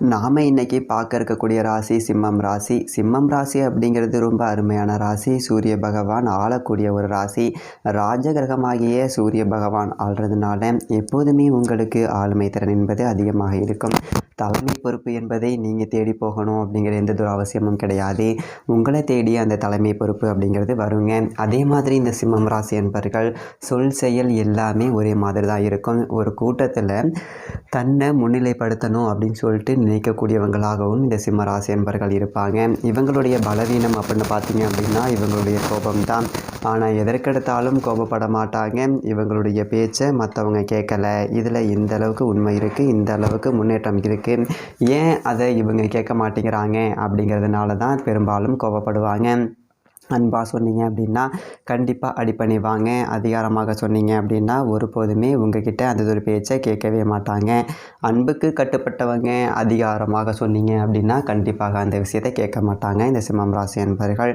நாம் இன்றைக்கி பார்க்க இருக்கக்கூடிய ராசி சிம்மம் ராசி. சிம்மம் ராசி அப்படிங்கிறது ரொம்ப அருமையான ராசி. சூரிய பகவான் ஆளக்கூடிய ஒரு ராசி. ராஜகிரகமாகிய சூரிய பகவான் ஆள்றதுனால எப்போதுமே உங்களுக்கு ஆளுமை திறன் என்பது அதிகமாக இருக்கும். தலைமை பொறுப்பு என்பதை நீங்கள் தேடி போகணும் அப்படிங்கிற எந்த ஒரு அவசியமும் கிடையாது. உங்களை தேடி அந்த தலைமை பொறுப்பு அப்படிங்கிறது வருங்க. அதே மாதிரி இந்த சிம்மம் ராசி என்பர்கள் சொல் செயல் எல்லாமே ஒரே மாதிரி தான் இருக்கும். ஒரு கூட்டத்தில் தன்னை முன்னிலைப்படுத்தணும் அப்படின்னு சொல்லிட்டு நினைக்கக்கூடியவங்களாகவும் இந்த சிம்ம ராசி என்பர்கள் இருப்பாங்க. இவங்களுடைய பலவீனம் அப்படின்னு பார்த்தீங்க அப்படின்னா இவங்களுடைய கோபம் தான். ஆனால் எதற்கெடுத்தாலும் கோபப்பட மாட்டாங்க. இவங்களுடைய பேச்சை மற்றவங்க கேட்கல. இதில் இந்த அளவுக்கு உண்மை இருக்குது இந்த அளவுக்கு முன்னேற்றம் இருக்குது ஏன் அதை இவங்க கேட்க மாட்டேங்கிறாங்க? அப்படிங்கிறதுனால தான் பெரும்பாலும் கோபப்படுவாங்க அன்பாக சொன்னீங்க அப்படின்னா கண்டிப்பாக அடிப்பணிவாங்க அதிகாரமாக சொன்னீங்க அப்படின்னா ஒருபோதுமே உங்ககிட்ட அந்த ஒரு பேச்சை கேட்கவே மாட்டாங்க. அன்புக்கு கட்டுப்பட்டவங்க அதிகாரமாக சொன்னீங்க அப்படின்னா கண்டிப்பாக அந்த விஷயத்தை கேட்க மாட்டாங்க. இந்த சிம்மம் ராசி அன்பர்கள்.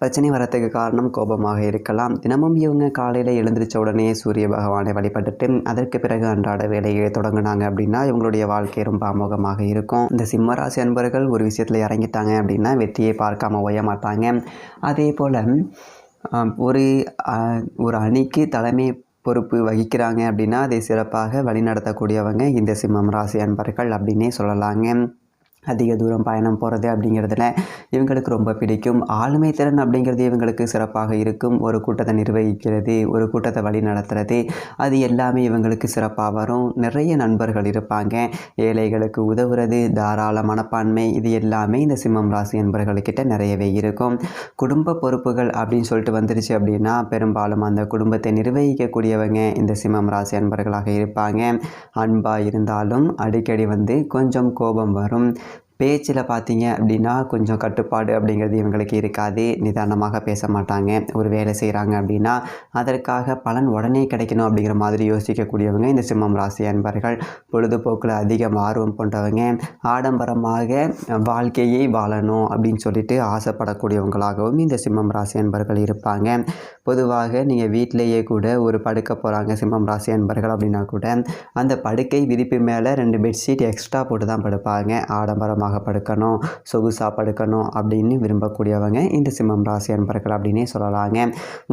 பிரச்சனை வரத்துக்கு காரணம் கோபமாக இருக்கலாம். தினமும் இவங்க காலையில் எழுந்திரிச்ச உடனே சூரிய பகவானை வழிபட்டுட்டு அதற்கு பிறகு அன்றாட வேலையை தொடங்கினாங்க அப்படின்னா இவங்களுடைய வாழ்க்கை ரொம்ப அமோகமாக இருக்கும். இந்த சிம்மராசி அன்பர்கள் ஒரு விஷயத்தில் இறங்கிட்டாங்க அப்படின்னா வெற்றியை பார்க்காம ஓய மாட்டாங்க. அதே போல் ஒரு ஒரு அணிக்கு தலைமை பொறுப்பு வகிக்கிறாங்க அப்படின்னா அதை சிறப்பாக வழிநடத்தக்கூடியவங்க இந்த சிம்மம் ராசி அன்பர்கள் அப்படின்னே சொல்லலாங்க. அதிக தூரம் பயணம் போகிறது அப்படிங்கிறதுல இவங்களுக்கு ரொம்ப பிடிக்கும். ஆளுமை திறன் அப்படிங்கிறது இவங்களுக்கு சிறப்பாக இருக்கும். ஒரு கூட்டத்தை நிர்வகிக்கிறது ஒரு கூட்டத்தை வழி நடத்துறது அது எல்லாமே இவங்களுக்கு சிறப்பாக வரும். நிறைய நண்பர்கள் இருப்பாங்க. ஏழைகளுக்கு உதவுறது தாராள மனப்பான்மை இது எல்லாமே இந்த சிம்மம் ராசி என்பவர்கள்கிட்ட நிறையவே இருக்கும். குடும்ப பொறுப்புகள் அப்படின்னு சொல்லிட்டு வந்துருச்சு அப்படின்னா பெரும்பாலும் அந்த குடும்பத்தை நிர்வகிக்கக்கூடியவங்க இந்த சிம்மம் ராசி என்பவர்களாக இருப்பாங்க. அன்பாக இருந்தாலும் அடிக்கடி வந்து கொஞ்சம் கோபம் வரும். பேச்சில் பார்த்தீங்க அப்படின்னா கொஞ்சம் கட்டுப்பாடு அப்படிங்கிறது இவங்களுக்கு இருக்காது. நிதானமாக பேச மாட்டாங்க. ஒரு வேலை செய்கிறாங்க அப்படின்னா அதற்காக பலன் உடனே கிடைக்கணும் அப்படிங்கிற மாதிரி யோசிக்கக்கூடியவங்க இந்த சிம்மம் ராசி அன்பர்கள். பொழுதுபோக்கில் அதிகம் ஆர்வம் கொண்டவங்க ஆடம்பரமாக வாழ்க்கையை வாழணும் அப்படின்னு சொல்லிட்டு ஆசைப்படக்கூடியவங்களாகவும் இந்த சிம்மம் ராசி அன்பர்கள் இருப்பாங்க. பொதுவாக நீங்கள் வீட்டிலேயே கூட ஒரு படுக்க போகிறாங்க சிம்மம் ராசி அன்பர்கள் அப்படின்னா கூட அந்த படுக்கை விரிப்பு மேலே ரெண்டு பெட்ஷீட் எக்ஸ்ட்ரா போட்டு தான் படுப்பாங்க. ஆடம்பரமாக படுக்கணும் சொகுசாக படுக்கணும் அப்படின்னு விரும்பக்கூடியவங்க இந்த சிம்மம் ராசி அன்பர்கள் அப்படின்னே சொல்லலாங்க.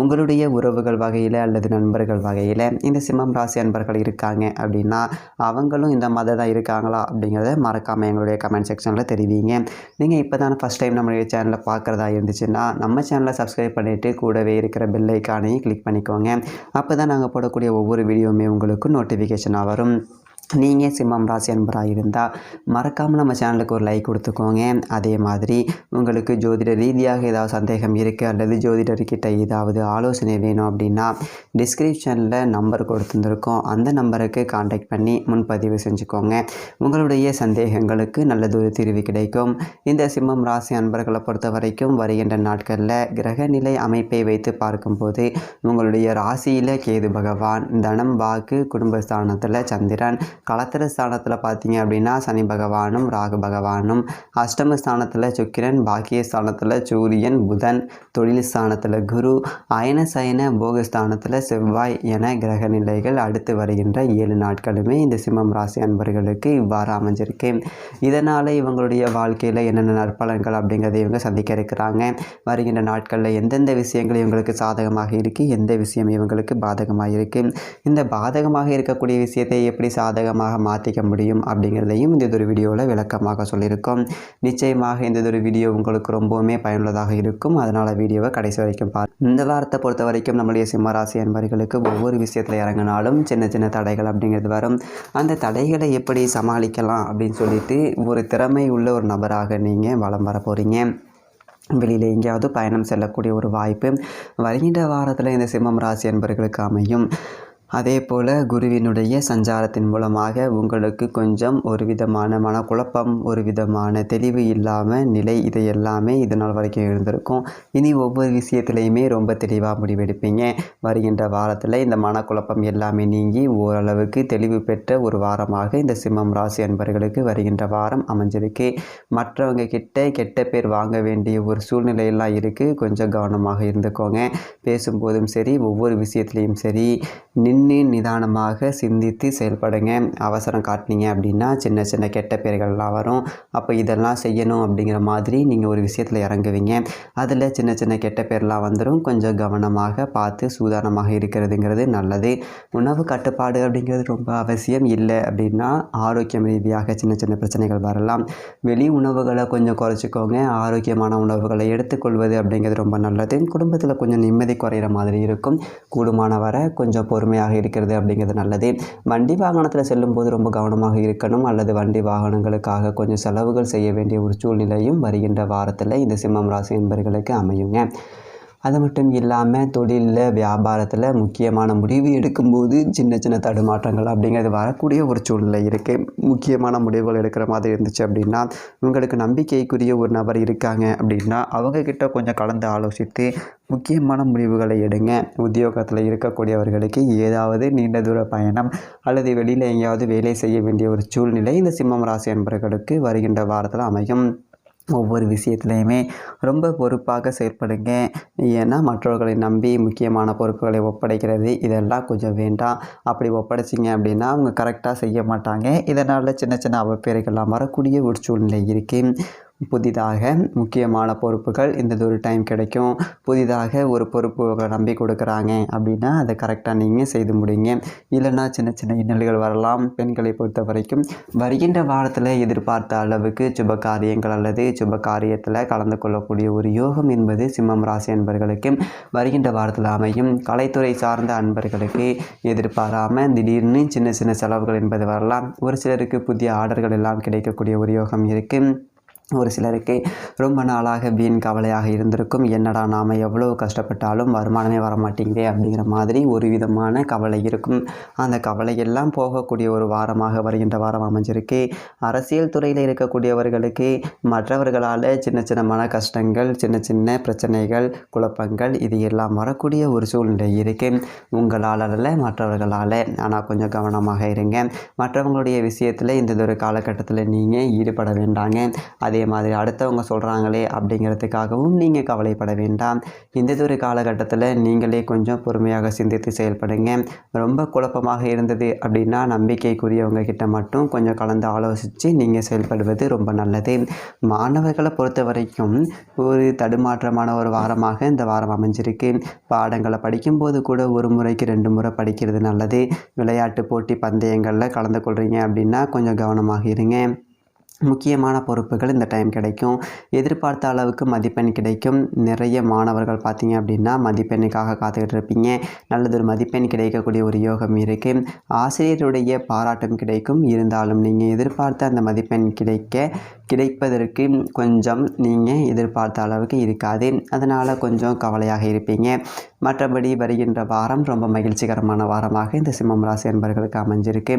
உங்களுடைய உறவுகள் வகையில் அல்லது நண்பர்கள் வகையில் இந்த சிம்மம் ராசி அன்பர்கள் இருக்காங்க அப்படின்னா அவங்களும் இந்த மாதிரி தான் இருக்காங்களா அப்படிங்கிறத மறக்காமல் எங்களுடைய கமெண்ட் செக்ஷனில் தெரிவிங்க. நீங்கள் இப்போ தானே ஃபஸ்ட் டைம் நம்மளுடைய சேனலை பார்க்குறதா இருந்துச்சுன்னா நம்ம சேனலை சப்ஸ்கிரைப் பண்ணிவிட்டு கூடவே இருக்கிற பெல் ஐக்கானையும் கிளிக் பண்ணிக்கோங்க. அப்போ தான் நாங்கள் போடக்கூடிய ஒவ்வொரு வீடியோவுமே உங்களுக்கு நோட்டிஃபிகேஷனாக வரும். நீங்கள் சிம்மம் ராசி அன்பராக இருந்தால் மறக்காமல் நம்ம சேனலுக்கு ஒரு லைக் கொடுத்துக்கோங்க. அதே மாதிரி உங்களுக்கு ஜோதிட ரீதியாக ஏதாவது சந்தேகம் இருக்குது அல்லது ஜோதிடர்கிட்ட ஏதாவது ஆலோசனை வேணும் அப்படின்னா டிஸ்கிரிப்ஷனில் நம்பர் கொடுத்துருந்துருக்கோம். அந்த நம்பருக்கு காண்டாக்ட் பண்ணி முன்பதிவு செஞ்சுக்கோங்க. உங்களுடைய சந்தேகங்களுக்கு நல்லதொரு தீர்வு கிடைக்கும். இந்த சிம்மம் ராசி அன்பர்களை பொறுத்த வரைக்கும் வருகின்ற நாட்களில் கிரகநிலை அமைப்பை வைத்து பார்க்கும்போது உங்களுடைய ராசியில் கேது பகவான் தனம் வாக்கு குடும்பஸ்தானத்தில் சந்திரன் களத்திர ஸ்தானத்தில் பார்த்தீங்க அப்படின்னா சனி பகவானும் ராகு பகவானும். அஷ்டம ஸ்தானத்தில் சுக்கிரன் பாக்கிய ஸ்தானத்தில் சூரியன் புதன் தொழில் ஸ்தானத்தில் குரு அயன சயன போகஸ்தானத்தில் செவ்வாய் என கிரக நிலைகள் அடுத்து வருகின்ற ஏழு நாட்களுமே இந்த சிம்மம் ராசி அன்பர்களுக்கு இவ்வாறு அமைஞ்சிருக்கு. இதனால் இவங்களுடைய வாழ்க்கையில் என்னென்ன நற்பலன்கள் அப்படிங்கிறத இவங்க சந்திக்க இருக்கிறாங்க. வருகின்ற நாட்களில் எந்தெந்த விஷயங்கள் இவங்களுக்கு சாதகமாக இருக்குது எந்த விஷயம் இவங்களுக்கு பாதகமாக இருக்குது இந்த பாதகமாக இருக்கக்கூடிய விஷயத்தை எப்படி சாதகமாக மாற்றிக்க முடியும் அப்படிங்கிறதையும் இந்த ஒரு வீடியோவில் விளக்கமாக சொல்லியிருக்கோம். நிச்சயமாக இந்த ஒரு வீடியோ உங்களுக்கு ரொம்பவுமே பயனுள்ளதாக இருக்கும். அதனால் வீடியோவை கடைசி வரைக்கும் பார் இந்த வாரத்தை பொறுத்த வரைக்கும் நம்மளுடைய சிம்மராசி அன்பர்களுக்கு ஒவ்வொரு விஷயத்தில் இறங்கினாலும் சின்ன சின்ன தடைகள் அப்படிங்கிறது வரும். அந்த தடைகளை எப்படி சமாளிக்கலாம் அப்படின்னு சொல்லிட்டு ஒரு திறமை உள்ள ஒரு நபராக நீங்கள் வலம் வர போகிறீங்க வெளியில் எங்கேயாவது பயணம் செல்லக்கூடிய ஒரு வாய்ப்பு வருகின்ற வாரத்தில் இந்த சிம்மம் ராசி என்பவர்களுக்கு அமையும். அதே போல் குருவினுடைய சஞ்சாரத்தின் மூலமாக உங்களுக்கு கொஞ்சம் ஒரு விதமான மனக்குழப்பம் ஒரு விதமான தெளிவு இல்லாமல் நிலை இது எல்லாமே இது நாள் வரைக்கும் இருந்திருக்கும் இனி ஒவ்வொரு விஷயத்துலையுமே ரொம்ப தெளிவாக முடிவெடுப்பீங்க. வருகின்ற வாரத்தில் இந்த மனக்குழப்பம் எல்லாமே நீங்கி ஓரளவுக்கு தெளிவு பெற்ற ஒரு வாரமாக இந்த சிம்மம் ராசி அன்பர்களுக்கு வருகின்ற வாரம் அமைஞ்சிருக்கு. மற்றவங்க கிட்ட கெட்ட பேர் வாங்க வேண்டிய ஒரு சூழ்நிலையெல்லாம் இருக்குது கொஞ்சம் கவனமாக இருந்துக்கோங்க. பேசும்போதும் சரி ஒவ்வொரு விஷயத்துலேயும் சரி எண்ணி நிதானமாக சிந்தித்து செயல்படுங்க. அவசரம் காட்டினீங்க அப்படின்னா சின்ன சின்ன கெட்ட பேர்கள்லாம் வரும். அப்போ இதெல்லாம் செய்யணும் அப்படிங்கிற மாதிரி நீங்கள் ஒரு விஷயத்தில் இறங்குவீங்க. அதில் சின்ன சின்ன கெட்ட பேர்லாம் வந்துடும் கொஞ்சம் கவனமாக பார்த்து சூதானமாக இருக்கிறதுங்கிறது நல்லது. உணவு கட்டுப்பாடு அப்படிங்கிறது ரொம்ப அவசியம் இல்லை அப்படின்னா ஆரோக்கியம் ரீதியாக சின்ன சின்ன பிரச்சனைகள் வரலாம். வெளி உணவுகளை கொஞ்சம் குறைச்சிக்கோங்க. ஆரோக்கியமான உணவுகளை எடுத்துக்கொள்வது அப்படிங்கிறது ரொம்ப நல்லது. குடும்பத்தில் கொஞ்சம் நிம்மதி குறையிற மாதிரி இருக்கும். கூடுமான வர கொஞ்சம் பொறுமையாக இருக்கிறது அப்படிங்கிறது நல்லது. வண்டி வாகனத்தில் செல்லும்போது ரொம்ப கவனமாக இருக்கணும். அல்லது வண்டி வாகனங்களுக்காக கொஞ்சம் செலவுகள் செய்ய வேண்டிய ஒரு சூழ்நிலையும் வருகின்ற வாரத்தில் இந்த சிம்மம் ராசி என்பர்களுக்கு அமையுங்க. அது மட்டும் இல்லாமல் தொழிலில் வியாபாரத்தில் முக்கியமான முடிவு எடுக்கும்போது சின்ன சின்ன தடுமாற்றங்கள் அப்படிங்கிறது வரக்கூடிய ஒரு சூழ்நிலை இருக்குது முக்கியமான முடிவுகள் எடுக்கிற மாதிரி இருந்துச்சு அப்படின்னா உங்களுக்கு நம்பிக்கைக்குரிய ஒரு நபர் இருக்காங்க அப்படின்னா அவங்கக்கிட்ட கொஞ்சம் கலந்து ஆலோசித்து முக்கியமான முடிவுகளை எடுங்க. உத்தியோகத்தில் இருக்கக்கூடியவர்களுக்கு ஏதாவது நீண்ட தூர பயணம் அல்லது வெளியில் எங்கேயாவது வேலை செய்ய வேண்டிய ஒரு சூழ்நிலை இந்த சிம்மம் ராசி என்பவர்களுக்கு வருகின்ற வாரத்தில் அமையும். ஒவ்வொரு விஷயத்துலையுமே ரொம்ப பொறுப்பாக செயற்படுங்க ஏன்னா மற்றவர்களை நம்பி முக்கியமான பொறுப்புகளை ஒப்படைக்கிறது இதெல்லாம் கொஞ்சம் வேண்டாம். அப்படி ஒப்படைச்சிங்க அப்படின்னா அவங்க கரெக்டாக செய்ய மாட்டாங்க. இதனால் சின்ன சின்ன அவப்பேறுகள்லாம் வரக்கூடிய ஒரு சூழ்நிலை இருக்குது புதிதாக முக்கியமான பொறுப்புகள் இந்த ஒரு டைம் கிடைக்கும். புதிதாக ஒரு பொறுப்பு நம்பி கொடுக்குறாங்க அப்படின்னா அதை கரெக்டாக நீங்கள் செய்து முடியுங்க இல்லைன்னா சின்ன சின்ன இன்னல்கள் வரலாம். பெண்களை பொறுத்த வரைக்கும் வருகின்ற வாரத்தில் எதிர்பார்த்த அளவுக்கு சுப காரியங்கள் அல்லது சுப காரியத்தில் கலந்து கொள்ளக்கூடிய ஒரு யோகம் என்பது சிம்மம் ராசி அன்பர்களுக்கு வருகின்ற வாரத்தில் அமையும். கலைத்துறை சார்ந்த அன்பர்களுக்கு எதிர்பாராமல் திடீர்னு சின்ன சின்ன செலவுகள் என்பது வரலாம். ஒரு சிலருக்கு புதிய ஆர்டர்கள் எல்லாம் கிடைக்கக்கூடிய ஒரு யோகம் இருக்குது ஒரு சிலருக்கு ரொம்ப நாளாக வீண் கவலையாக இருந்திருக்கும். என்னடா நாம் எவ்வளோ கஷ்டப்பட்டாலும் வருமானமே வரமாட்டேங்குதே அப்படிங்கிற மாதிரி ஒரு விதமான கவலை இருக்கும். அந்த கவலையெல்லாம் போகக்கூடிய ஒரு வாரமாக வருகின்ற வாரம் அமைஞ்சிருக்கு. அரசியல் துறையில் இருக்கக்கூடியவர்களுக்கு மற்றவர்களால் சின்ன சின்ன மன கஷ்டங்கள் சின்ன சின்ன பிரச்சனைகள் குழப்பங்கள் இது எல்லாம் வரக்கூடிய ஒரு சூழ்நிலை இருக்குது உங்களால் அல்ல மற்றவர்களால். ஆனால் கொஞ்சம் கவனமாக இருங்க. மற்றவங்களுடைய விஷயத்தில் இந்த ஒரு காலகட்டத்தில் நீங்கள் ஈடுபட வேண்டாங்க. அது அதே மாதிரி அடுத்தவங்க சொல்கிறாங்களே அப்படிங்கிறதுக்காகவும் நீங்கள் கவலைப்பட வேண்டாம். இந்த ஒரு காலகட்டத்தில் நீங்களே கொஞ்சம் பொறுமையாக சிந்தித்து செயல்படுங்க. ரொம்ப குழப்பமாக இருந்தது அப்படின்னா நம்பிக்கைக்குரியவங்க கிட்ட மட்டும் கொஞ்சம் கலந்து ஆலோசித்து நீங்கள் செயல்படுவது ரொம்ப நல்லது. மாணவர்களை பொறுத்த வரைக்கும் ஒரு தடுமாற்றமான ஒரு வாரமாக இந்த வாரம் அமைஞ்சிருக்கு. பாடங்களை படிக்கும்போது கூட ஒரு முறைக்கு ரெண்டு முறை படிக்கிறது நல்லது. விளையாட்டு போட்டி பந்தயங்களில் கலந்து கொள்கிறீங்க அப்படின்னா கொஞ்சம் கவனமாக இருங்க. முக்கியமான பொறுப்புகள் இந்த டைம் கிடைக்கும். எதிர்பார்த்த அளவுக்கு மதிப்பெண் கிடைக்கும். நிறைய மாணவர்கள் பார்த்தீங்க அப்படின்னா மதிப்பெண்ணுக்காக காத்துக்கிட்டு இருப்பீங்க நல்லதொரு மதிப்பெண் கிடைக்கக்கூடிய ஒரு யோகம் இருக்குது ஆசிரியருடைய பாராட்டும் கிடைக்கும். இருந்தாலும் நீங்கள் எதிர்பார்த்த அந்த மதிப்பெண் கிடைக்க கிடைப்பதற்கு கொஞ்சம் நீங்கள் எதிர்பார்த்த அளவுக்கு இருக்காது. அதனால் கொஞ்சம் கவலையாக இருப்பீங்க. மற்றபடி வருகின்ற வாரம் ரொம்ப மகிழ்ச்சிகரமான வாரமாக இந்த சிம்மம் ராசி என்பவர்களுக்கு அமைஞ்சிருக்கு.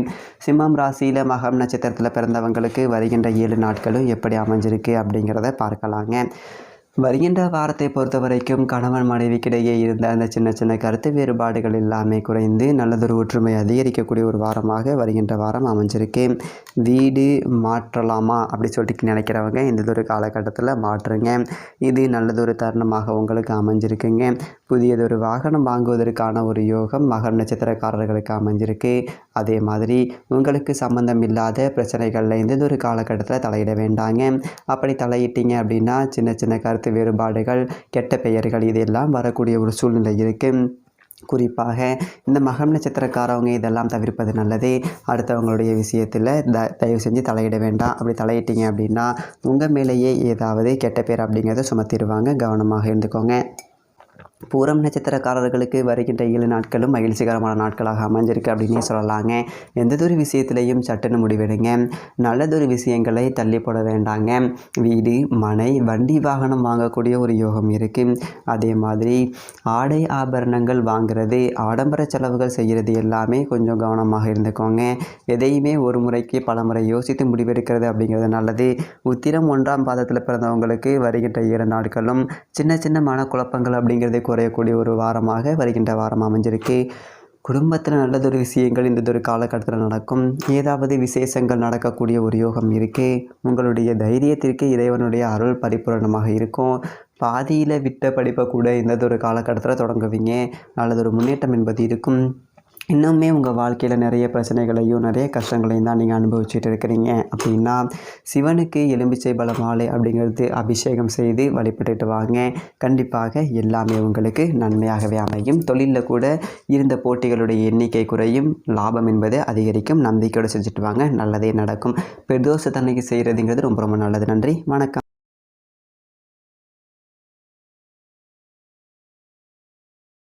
சிம்மம் ராசியில் மகம் நட்சத்திரத்தில் பிறந்தவங்களுக்கு வருகின்ற ஏழு நாட்களும் எப்படி அமைஞ்சிருக்கு அப்படிங்கிறத பார்க்கலாங்க. வருகின்ற வாரத்தை பொறுத்த வரைக்கும் கணவன் மனைவிக்கிடையே இருந்த அந்த சின்ன சின்ன கருத்து வேறுபாடுகள் எல்லாமே குறைந்து நல்லதொரு ஒற்றுமை அதிகரிக்கக்கூடிய ஒரு வாரமாக வருகின்ற வாரம் அமைஞ்சிருக்கு. வீடு மாற்றலாமா அப்படி சொல்லிட்டு நினைக்கிறவங்க இந்ததொரு காலகட்டத்தில் மாற்றுங்க. இது நல்லதொரு தருணமாக உங்களுக்கு அமைஞ்சிருக்குங்க. புதியதொரு வாகனம் வாங்குவதற்கான ஒரு யோகம் மகர் நட்சத்திரக்காரர்களுக்கு அமைஞ்சிருக்கு. அதே மாதிரி உங்களுக்கு சம்மந்தம் இல்லாத பிரச்சனைகளில் இந்த ஒரு காலகட்டத்தில் தலையிட வேண்டாங்க. அப்படி தலையிட்டீங்க அப்படின்னா சின்ன சின்ன கருத்து கருத்து வேறுபாடுகள் கெட்ட பெயர்கள் இதெல்லாம் வரக்கூடிய ஒரு சூழ்நிலை இருக்குது குறிப்பாக இந்த மகம் நட்சத்திரக்காரவங்க இதெல்லாம் தவிர்ப்பது நல்லது. அடுத்தவங்களுடைய விஷயத்தில் த தயவு செஞ்சு தலையிட வேண்டாம். அப்படி தலையிட்டீங்க அப்படின்னா உங்கள் மேலேயே ஏதாவது கெட்ட பேர் அப்படிங்கிறத சுமத்திடுவாங்க. கவனமாக இருந்துக்கோங்க. பூரம் நட்சத்திரக்காரர்களுக்கு வருகின்ற ஏழு நாட்களும் மகிழ்ச்சிகரமான நாட்களாக அமைஞ்சிருக்கு அப்படின்னே சொல்லலாங்க. எந்ததொரு விஷயத்திலையும் சட்டுன்னு முடிவெடுங்க. நல்லதொரு விஷயங்களை தள்ளி போட வேண்டாங்க. வீடு மனை வண்டி வாகனம் வாங்கக்கூடிய ஒரு யோகம் இருக்குது அதே மாதிரி ஆடை ஆபரணங்கள் வாங்குறது ஆடம்பர செலவுகள் செய்கிறது எல்லாமே கொஞ்சம் கவனமாக இருந்துக்கோங்க. எதையுமே ஒரு முறைக்கு பல முறை யோசித்து முடிவெடுக்கிறது அப்படிங்கிறது நல்லது. உத்திரம் ஒன்றாம் பாதத்தில் பிறந்தவங்களுக்கு வருகின்ற ஏழு நாட்களும் சின்ன சின்ன மனக்குழப்பங்கள் அப்படிங்கிறது குறையக்கூடிய ஒரு வாரமாக வருகின்ற வாரம் அமைஞ்சிருக்கு. குடும்பத்தில் நல்லதொரு விஷயங்கள் இந்த ஒரு காலகட்டத்தில் நடக்கும். ஏதாவது விசேஷங்கள் நடக்கக்கூடிய ஒரு யோகம் இருக்குது உங்களுடைய தைரியத்திற்கு இறைவனுடைய அருள் பரிபூரணமாக இருக்கும். பாதியில் விட்ட படிப்பை கூட இந்த ஒரு காலகட்டத்தில் தொடங்குவீங்க. நல்லதொரு முன்னேற்றம் என்பது இருக்கும். இன்னுமே உங்கள் வாழ்க்கையில் நிறைய பிரச்சனைகளையும் நிறைய கஷ்டங்களையும் தான் நீங்கள் அனுபவிச்சுட்டு இருக்கிறீங்க. அப்படின்னா சிவனுக்கு எலும்பிச்சை பல மாலை அப்படிங்கிறது அபிஷேகம் செய்து வழிபட்டுட்டு வாங்க. கண்டிப்பாக எல்லாமே உங்களுக்கு நன்மையாகவே அமையும். தொழிலில் கூட இருந்த போட்டிகளுடைய எண்ணிக்கை குறையும். லாபம் என்பது அதிகரிக்கும். நம்பிக்கையோடு செஞ்சுட்டு வாங்க. நல்லதே நடக்கும். பிரதோஷத்தன்னைக்கு செய்கிறதுங்கிறது ரொம்ப ரொம்ப நல்லது. நன்றி. வணக்கம்.